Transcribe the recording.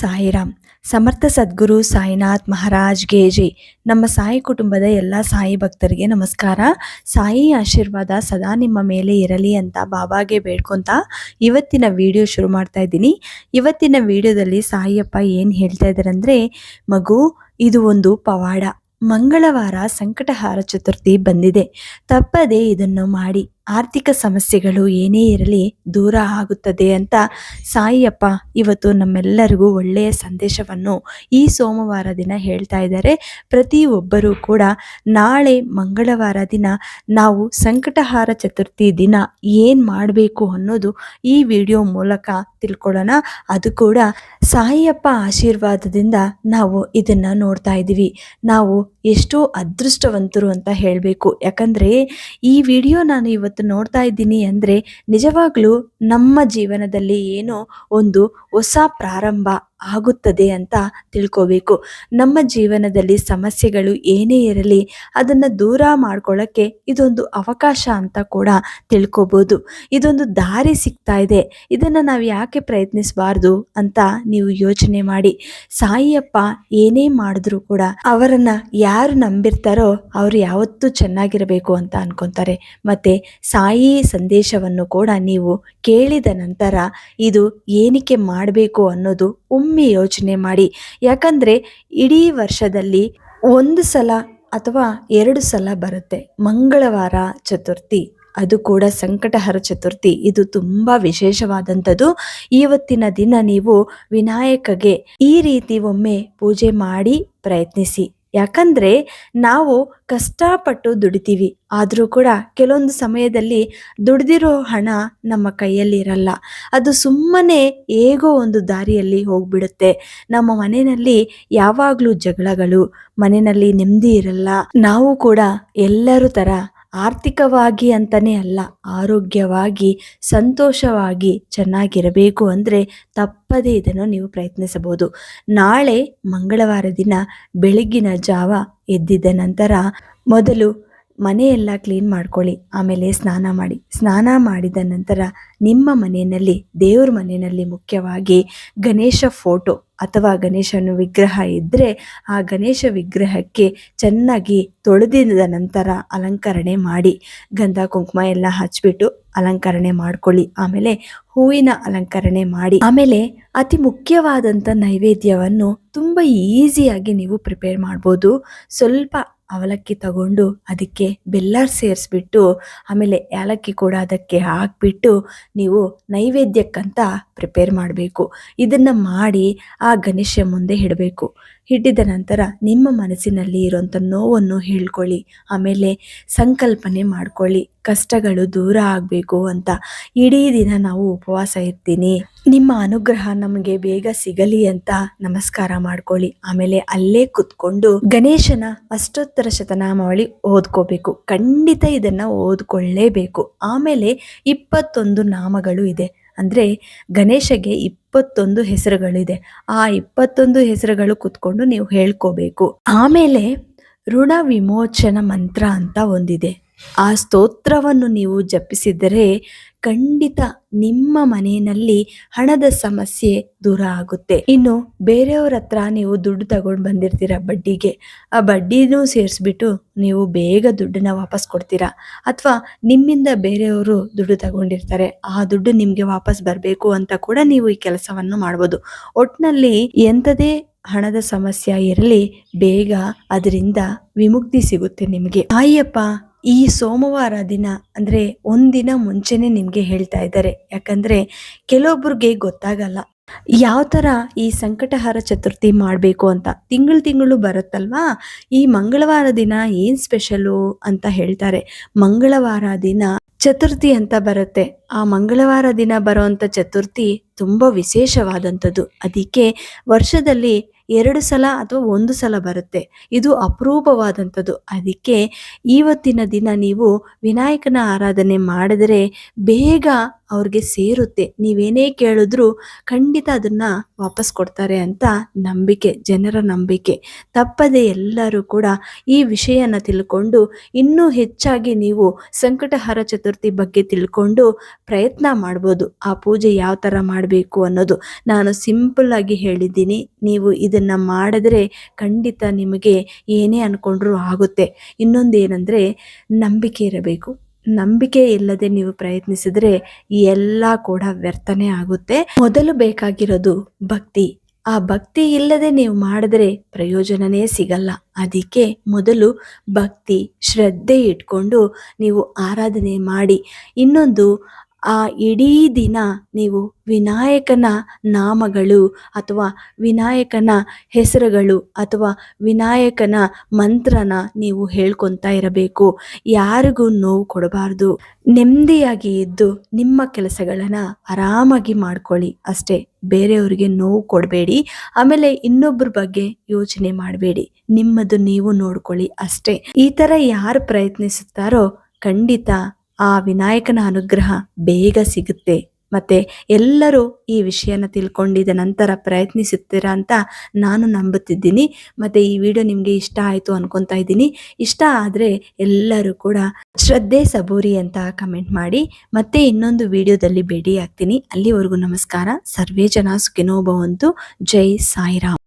ಸಾಯಿರಾಮ್. ಸಮರ್ಥ ಸದ್ಗುರು ಸಾಯಿನಾಥ್ ಮಹಾರಾಜ್ ಗೇಜಿ. ನಮ್ಮ ಸಾಯಿ ಕುಟುಂಬದ ಎಲ್ಲ ಸಾಯಿ ಭಕ್ತರಿಗೆ ನಮಸ್ಕಾರ. ಸಾಯಿ ಆಶೀರ್ವಾದ ಸದಾ ನಿಮ್ಮ ಮೇಲೆ ಇರಲಿ ಅಂತ ಬಾಬಾಗೆ ಬೇಡ್ಕೊಂತ ಇವತ್ತಿನ ವಿಡಿಯೋ ಶುರು ಮಾಡ್ತಾ ಇದ್ದೀನಿ. ಇವತ್ತಿನ ವಿಡಿಯೋದಲ್ಲಿ ಸಾಯಿಯಪ್ಪ ಏನು ಹೇಳ್ತಾ ಇದ್ದಾರೆ ಅಂದರೆ, ಮಗು, ಇದು ಒಂದು ಪವಾಡ. ಮಂಗಳವಾರ ಸಂಕಟಹಾರ ಚತುರ್ಥಿ ಬಂದಿದೆ. ತಪ್ಪದೆ ಇದನ್ನು ಮಾಡಿ. ಆರ್ಥಿಕ ಸಮಸ್ಯೆಗಳು ಏನೇ ಇರಲಿ ದೂರ ಆಗುತ್ತದೆ ಅಂತ ಸಾಯಿಯಪ್ಪ ಇವತ್ತು ನಮ್ಮೆಲ್ಲರಿಗೂ ಒಳ್ಳೆಯ ಸಂದೇಶವನ್ನು ಈ ಸೋಮವಾರ ದಿನ ಹೇಳ್ತಾ ಇದ್ದಾರೆ. ಪ್ರತಿಯೊಬ್ಬರೂ ಕೂಡ ನಾಳೆ ಮಂಗಳವಾರ ದಿನ ನಾವು ಸಂಕಟಹಾರ ಚತುರ್ಥಿ ದಿನ ಏನು ಮಾಡಬೇಕು ಅನ್ನೋದು ಈ ವಿಡಿಯೋ ಮೂಲಕ ತಿಳ್ಕೊಳ್ಳೋಣ. ಅದು ಕೂಡ ಸಾಯಿಯಪ್ಪ ಆಶೀರ್ವಾದದಿಂದ ನಾವು ಇದನ್ನು ನೋಡ್ತಾ ಇದ್ದೀವಿ. ನಾವು ಎಷ್ಟೋ ಅದೃಷ್ಟವಂತರು ಅಂತ ಹೇಳಬೇಕು. ಯಾಕಂದರೆ ಈ ವಿಡಿಯೋ ನಾನು ಇವತ್ತು ನೋಡ್ತಾ ಇದ್ದೀನಿ ಅಂದ್ರೆ ನಿಜವಾಗ್ಲೂ ನಮ್ಮ ಜೀವನದಲ್ಲಿ ಏನೋ ಒಂದು ಹೊಸ ಪ್ರಾರಂಭ. ಆಗುತ್ತದೆ ಅಂತ ತಿಳ್ಕೋಬೇಕು. ನಮ್ಮ ಜೀವನದಲ್ಲಿ ಸಮಸ್ಯೆಗಳು ಏನೇ ಇರಲಿ, ಅದನ್ನ ದೂರ ಮಾಡ್ಕೊಳ್ಳೋಕ್ಕೆ ಇದೊಂದು ಅವಕಾಶ ಅಂತ ಕೂಡ ತಿಳ್ಕೋಬೋದು. ಇದೊಂದು ದಾರಿ ಸಿಗ್ತಾ ಇದೆ. ಇದನ್ನು ನಾವು ಯಾಕೆ ಪ್ರಯತ್ನಿಸಬಾರ್ದು ಅಂತ ನೀವು ಯೋಚನೆ ಮಾಡಿ. ಸಾಯಿಯಪ್ಪ ಏನೇ ಮಾಡಿದ್ರು ಕೂಡ ಅವರನ್ನು ಯಾರು ನಂಬಿರ್ತಾರೋ ಅವರು ಯಾವತ್ತೂ ಚೆನ್ನಾಗಿರಬೇಕು ಅಂತ ಅನ್ಕೊತಾರೆ. ಮತ್ತು ಸಾಯಿ ಸಂದೇಶವನ್ನು ಕೂಡ ನೀವು ಕೇಳಿದ ನಂತರ ಇದು ಏನಕ್ಕೆ ಮಾಡಬೇಕು ಅನ್ನೋದು ಒಮ್ಮೆ ಯೋಚನೆ ಮಾಡಿ. ಯಾಕಂದರೆ ಇಡೀ ವರ್ಷದಲ್ಲಿ ಒಂದು ಸಲ ಅಥವಾ ಎರಡು ಸಲ ಬರುತ್ತೆ. ಮಂಗಳವಾರ ಚತುರ್ಥಿ, ಅದು ಕೂಡ ಸಂಕಟಹರ ಚತುರ್ಥಿ. ಇದು ತುಂಬ ವಿಶೇಷವಾದಂಥದ್ದು. ಇವತ್ತಿನ ದಿನ ನೀವು ವಿನಾಯಕಗೆ ಈ ರೀತಿ ಒಮ್ಮೆ ಪೂಜೆ ಮಾಡಿ ಪ್ರಯತ್ನಿಸಿ. ಯಾಕಂದ್ರೆ ನಾವು ಕಷ್ಟಪಟ್ಟು ದುಡಿತೀವಿ. ಆದರೂ ಕೂಡ ಕೆಲವೊಂದು ಸಮಯದಲ್ಲಿ ದುಡಿದಿರೋ ಹಣ ನಮ್ಮ ಕೈಯಲ್ಲಿರಲ್ಲ ಅದು ಸುಮ್ಮನೆ ಹೇಗೋ ಒಂದು ದಾರಿಯಲ್ಲಿ ಹೋಗ್ಬಿಡುತ್ತೆ. ನಮ್ಮ ಮನೆಯಲ್ಲಿ ಯಾವಾಗಲೂ ಜಗಳಗಳು, ಮನೆಯಲ್ಲಿ ನೆಮ್ಮದಿ ಇರಲ್ಲ. ನಾವು ಕೂಡ ಎಲ್ಲರೂ ಥರ ಆರ್ಥಿಕವಾಗಿ ಅಂತಲೇ ಅಲ್ಲ, ಆರೋಗ್ಯವಾಗಿ, ಸಂತೋಷವಾಗಿ ಚೆನ್ನಾಗಿರಬೇಕು ಅಂದರೆ ತಪ್ಪದೇ ಇದನ್ನು ನೀವು ಪ್ರಯತ್ನಿಸಬಹುದು. ನಾಳೆ ಮಂಗಳವಾರ ದಿನ ಬೆಳಗ್ಗಿನ ಜಾವ ಎದ್ದಿದ್ದ ನಂತರ ಮೊದಲು ಮನೆಯೆಲ್ಲ ಕ್ಲೀನ್ ಮಾಡ್ಕೊಳ್ಳಿ. ಆಮೇಲೆ ಸ್ನಾನ ಮಾಡಿ. ಸ್ನಾನ ಮಾಡಿದ ನಂತರ ನಿಮ್ಮ ಮನೆಯಲ್ಲಿ, ದೇವ್ರ ಮನೆಯಲ್ಲಿ ಮುಖ್ಯವಾಗಿ ಗಣೇಶ ಫೋಟೋ ಅಥವಾ ಗಣೇಶನ ವಿಗ್ರಹ ಇದ್ದರೆ ಆ ಗಣೇಶ ವಿಗ್ರಹಕ್ಕೆ ಚೆನ್ನಾಗಿ ತೊಳೆದಿದ ನಂತರ ಅಲಂಕರಣೆ ಮಾಡಿ. ಗಂಧ, ಕುಂಕುಮ ಎಲ್ಲ ಹಚ್ಬಿಟ್ಟು ಅಲಂಕರಣೆ ಮಾಡ್ಕೊಳ್ಳಿ. ಆಮೇಲೆ ಹೂವಿನ ಅಲಂಕರಣೆ ಮಾಡಿ. ಆಮೇಲೆ ಅತಿ ಮುಖ್ಯವಾದಂಥ ನೈವೇದ್ಯವನ್ನು ತುಂಬ ಈಸಿಯಾಗಿ ನೀವು ಪ್ರಿಪೇರ್ ಮಾಡ್ಬೋದು. ಸ್ವಲ್ಪ ಅವಲಕ್ಕಿ ತಗೊಂಡು ಅದಕ್ಕೆ ಬೆಲ್ಲ ಸೇರಿಸ್ಬಿಟ್ಟು, ಆಮೇಲೆ ಏಲಕ್ಕಿ ಕೂಡ ಅದಕ್ಕೆ ಹಾಕ್ಬಿಟ್ಟು ನೀವು ನೈವೇದ್ಯಕ್ಕಂತ ಪ್ರಿಪೇರ್ ಮಾಡಬೇಕು. ಇದನ್ನು ಮಾಡಿ ಆ ಗಣೇಶ ಮುಂದೆ ಇಡಬೇಕು. ಹಿಡಿದ ನಂತರ ನಿಮ್ಮ ಮನಸ್ಸಿನಲ್ಲಿ ಇರೋಂಥ ನೋವನ್ನು ಹೇಳ್ಕೊಳ್ಳಿ. ಆಮೇಲೆ ಸಂಕಲ್ಪನೆ ಮಾಡ್ಕೊಳ್ಳಿ. ಕಷ್ಟಗಳು ದೂರ ಆಗಬೇಕು ಅಂತ. ಇಡೀ ದಿನ ನಾವು ಉಪವಾಸ ಇರ್ತೀನಿ. ನಿಮ್ಮ ಅನುಗ್ರಹ ನಮಗೆ ಬೇಗ ಸಿಗಲಿ ಅಂತ ನಮಸ್ಕಾರ ಮಾಡ್ಕೊಳ್ಳಿ. ಆಮೇಲೆ ಅಲ್ಲೇ ಕುತ್ಕೊಂಡು ಗಣೇಶನ ಅಷ್ಟೋತ್ತರ ಶತನಾಮಾವಳಿ ಓದ್ಕೋಬೇಕು. ಖಂಡಿತ ಇದನ್ನು ಓದ್ಕೊಳ್ಳೇಬೇಕು. ಆಮೇಲೆ ಇಪ್ಪತ್ತೊಂದು ನಾಮಗಳು ಇದೆ. ಅಂದರೆ ಗಣೇಶಗೆ ಇಪ್ಪತ್ತೊಂದು ಹೆಸರುಗಳಿದೆ. ಆ ಇಪ್ಪತ್ತೊಂದು ಹೆಸರುಗಳು ಕೂತ್ಕೊಂಡು ನೀವು ಹೇಳ್ಕೋಬೇಕು. ಆಮೇಲೆ ಋಣ ವಿಮೋಚನ ಮಂತ್ರ ಅಂತ ಒಂದಿದೆ. ಆ ಸ್ತೋತ್ರವನ್ನು ನೀವು ಜಪಿಸಿದರೆ ಖಂಡಿತ ನಿಮ್ಮ ಮನೆಯಲ್ಲಿ ಹಣದ ಸಮಸ್ಯೆ ದೂರ ಆಗುತ್ತೆ. ಇನ್ನು ಬೇರೆಯವ್ರ ಹತ್ರ ನೀವು ದುಡ್ಡು ತಗೊಂಡು ಬಂದಿರ್ತೀರ ಬಡ್ಡಿಗೆ? ಆ ಬಡ್ಡಿನೂ ಸೇರಿಸ್ಬಿಟ್ಟು ನೀವು ಬೇಗ ದುಡ್ಡನ್ನ ವಾಪಸ್ ಕೊಡ್ತೀರಾ? ಅಥವಾ ನಿಮ್ಮಿಂದ ಬೇರೆಯವರು ದುಡ್ಡು ತಗೊಂಡಿರ್ತಾರೆ, ಆ ದುಡ್ಡು ನಿಮಗೆ ವಾಪಸ್ ಬರಬೇಕು ಅಂತ ಕೂಡ ನೀವು ಈ ಕೆಲಸವನ್ನು ಮಾಡ್ಬೋದು. ಒಟ್ಟಿನಲ್ಲಿ ಎಂಥದೇ ಹಣದ ಸಮಸ್ಯೆ ಇರಲಿ, ಬೇಗ ಅದರಿಂದ ವಿಮುಕ್ತಿ ಸಿಗುತ್ತೆ ನಿಮಗೆ. ಆಯ್ಯಪ್ಪ ಈ ಸೋಮವಾರ ದಿನ ಅಂದರೆ ಒಂದಿನ ಮುಂಚೆನೆ ನಿಮಗೆ ಹೇಳ್ತಾ ಇದ್ದಾರೆ. ಯಾಕಂದರೆ ಕೆಲವೊಬ್ರಿಗೆ ಗೊತ್ತಾಗಲ್ಲ. ಯಾವ ಥರ ಈ ಸಂಕಟಹಾರ ಚತುರ್ಥಿ ಮಾಡಬೇಕು ಅಂತ ತಿಂಗಳು ತಿಂಗಳು ಬರುತ್ತಲ್ವಾ? ಈ ಮಂಗಳವಾರ ದಿನ ಏನು ಸ್ಪೆಷಲು ಅಂತ ಹೇಳ್ತಾರೆ. ಮಂಗಳವಾರ ದಿನ ಚತುರ್ಥಿ ಅಂತ ಬರುತ್ತೆ. ಆ ಮಂಗಳವಾರ ದಿನ ಬರುವಂಥ ಚತುರ್ಥಿ ತುಂಬ ವಿಶೇಷವಾದಂಥದ್ದು. ಅದಕ್ಕೆ ವರ್ಷದಲ್ಲಿ ಎರಡು ಸಲ ಅಥವಾ ಒಂದು ಸಲ ಬರುತ್ತೆ. ಇದು ಅಪರೂಪವಾದಂಥದ್ದು. ಅದಕ್ಕೆ ಇವತ್ತಿನ ದಿನ ನೀವು ವಿನಾಯಕನ ಆರಾಧನೆ ಮಾಡಿದರೆ ಬೇಗ ಅವ್ರಿಗೆ ಸೇರುತ್ತೆ. ನೀವೇನೇ ಕೇಳಿದ್ರು ಖಂಡಿತ ಅದನ್ನ ವಾಪಸ್ ಕೊಡ್ತಾರೆ ಅಂತ ನಂಬಿಕೆ, ಜನರ ನಂಬಿಕೆ. ತಪ್ಪದೆ ಎಲ್ಲರೂ ಕೂಡ ಈ ವಿಷಯನ ತಿಳ್ಕೊಂಡು ಇನ್ನೂ ಹೆಚ್ಚಾಗಿ ನೀವು ಸಂಕಟಹರ ಚತುರ್ಥಿ ಬಗ್ಗೆ ತಿಳ್ಕೊಂಡು ಪ್ರಯತ್ನ ಮಾಡ್ಬೋದು. ಆ ಪೂಜೆ ಯಾವ ಥರ ಮಾಡಬೇಕು ಅನ್ನೋದು ನಾನು ಸಿಂಪಲ್ ಆಗಿ ಹೇಳಿದ್ದೀನಿ. ನೀವು ಇದನ್ನ ಮಾಡಿದ್ರೆ ಖಂಡಿತ ನಿಮಗೆ ಏನೇ ಅಂದ್ಕೊಂಡ್ರೂ ಆಗುತ್ತೆ. ಇನ್ನೊಂದು ಏನಂದ್ರೆ ನಂಬಿಕೆ ಇರಬೇಕು. ನಂಬಿಕೆ ಇಲ್ಲದೆ ನೀವು ಪ್ರಯತ್ನಿಸಿದ್ರೆ ಎಲ್ಲ ಕೂಡ ವ್ಯರ್ಥನೇ ಆಗುತ್ತೆ. ಮೊದಲು ಬೇಕಾಗಿರೋದು ಭಕ್ತಿ. ಆ ಭಕ್ತಿ ಇಲ್ಲದೆ ನೀವು ಮಾಡಿದ್ರೆ ಪ್ರಯೋಜನನೇ ಸಿಗಲ್ಲ. ಅದಕ್ಕೆ ಮೊದಲು ಭಕ್ತಿ, ಶ್ರದ್ಧೆ ಇಟ್ಕೊಂಡು ನೀವು ಆರಾಧನೆ ಮಾಡಿ. ಇನ್ನೊಂದು ಆ ಇಡೀ ದಿನ ನೀವು ವಿನಾಯಕನ ನಾಮಗಳು ಅಥವಾ ವಿನಾಯಕನ ಹೆಸರುಗಳು ಅಥವಾ ವಿನಾಯಕನ ಮಂತ್ರನ ನೀವು ಹೇಳ್ಕೊತಾ ಇರಬೇಕು. ಯಾರಿಗೂ ನೋವು ಕೊಡಬಾರ್ದು. ನೆಮ್ಮದಿಯಾಗಿ ಇದ್ದು ನಿಮ್ಮ ಕೆಲಸಗಳನ್ನು ಆರಾಮಾಗಿ ಮಾಡ್ಕೊಳ್ಳಿ ಅಷ್ಟೇ. ಬೇರೆಯವರಿಗೆ ನೋವು ಕೊಡಬೇಡಿ. ಆಮೇಲೆ ಇನ್ನೊಬ್ಬರ ಬಗ್ಗೆ ಯೋಚನೆ ಮಾಡಬೇಡಿ. ನಿಮ್ಮದು ನೀವು ನೋಡ್ಕೊಳ್ಳಿ ಅಷ್ಟೇ. ಈ ಥರ ಯಾರು ಪ್ರಯತ್ನಿಸುತ್ತಾರೋ ಖಂಡಿತ ಆ ವಿನಾಯಕನ ಅನುಗ್ರಹ ಬೇಗ ಸಿಗುತ್ತೆ. ಮತ್ತೆ ಎಲ್ಲರೂ ಈ ವಿಷಯನ ತಿಳ್ಕೊಂಡಿದ ನಂತರ ಪ್ರಯತ್ನಿಸುತ್ತೀರಾ ಅಂತ ನಾನು ನಂಬುತ್ತಿದ್ದೀನಿ. ಮತ್ತೆ ಈ ವಿಡಿಯೋ ನಿಮಗೆ ಇಷ್ಟ ಆಯಿತು ಅನ್ಕೊತಾ ಇದ್ದೀನಿ. ಇಷ್ಟ ಆದರೆ ಎಲ್ಲರೂ ಕೂಡ ಶ್ರದ್ಧೆ ಸಬೂರಿ ಅಂತ ಕಮೆಂಟ್ ಮಾಡಿ. ಮತ್ತೆ ಇನ್ನೊಂದು ವಿಡಿಯೋದಲ್ಲಿ ಭೇಟಿ ಆಗ್ತೀನಿ ಅಲ್ಲಿವರೆಗೂ ನಮಸ್ಕಾರ. ಸರ್ವೇ ಜನ ಸುಖಿನೋ ಭವಂತು. ಜೈ ಸಾಯಿರಾಮ್.